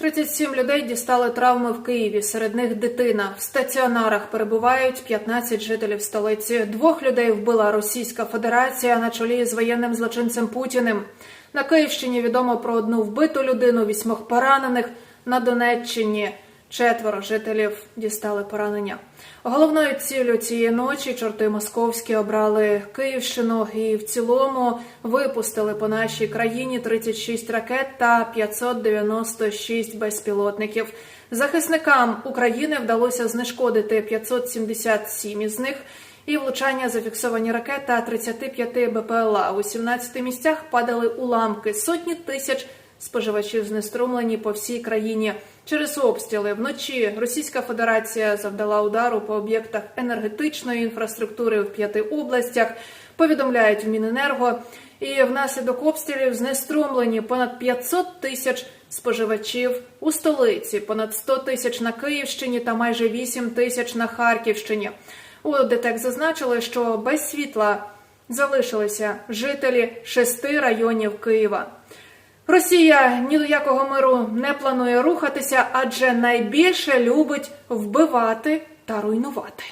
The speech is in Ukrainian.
37 людей дістали травми в Києві. Серед них дитина. В стаціонарах перебувають 15 жителів столиці. Двох людей вбила Російська Федерація на чолі з воєнним злочинцем Путіним. На Київщині відомо про одну вбиту людину, вісьмох поранених. На Донеччині четверо жителів дістали поранення. Головною ціллю цієї ночі чорти московські обрали Київщину і в цілому випустили по нашій країні 36 ракет та 596 безпілотників. Захисникам України вдалося знешкодити 577 із них. І влучання зафіксовані ракет та 35 БПЛА. У 17 місцях падали уламки. Сотні тисяч споживачів знеструмлені по всій країні. Через обстріли вночі Російська Федерація завдала удару по об'єктах енергетичної інфраструктури в п'яти областях. Повідомляють в Міненерго. І внаслідок обстрілів знеструмлені понад 500 тисяч споживачів у столиці, понад 100 тисяч на Київщині та майже 8 тисяч на Харківщині. У ДТЕК зазначили, що без світла залишилися жителі шести районів Києва. Росія ні до якого миру не планує рухатися, адже найбільше любить вбивати та руйнувати.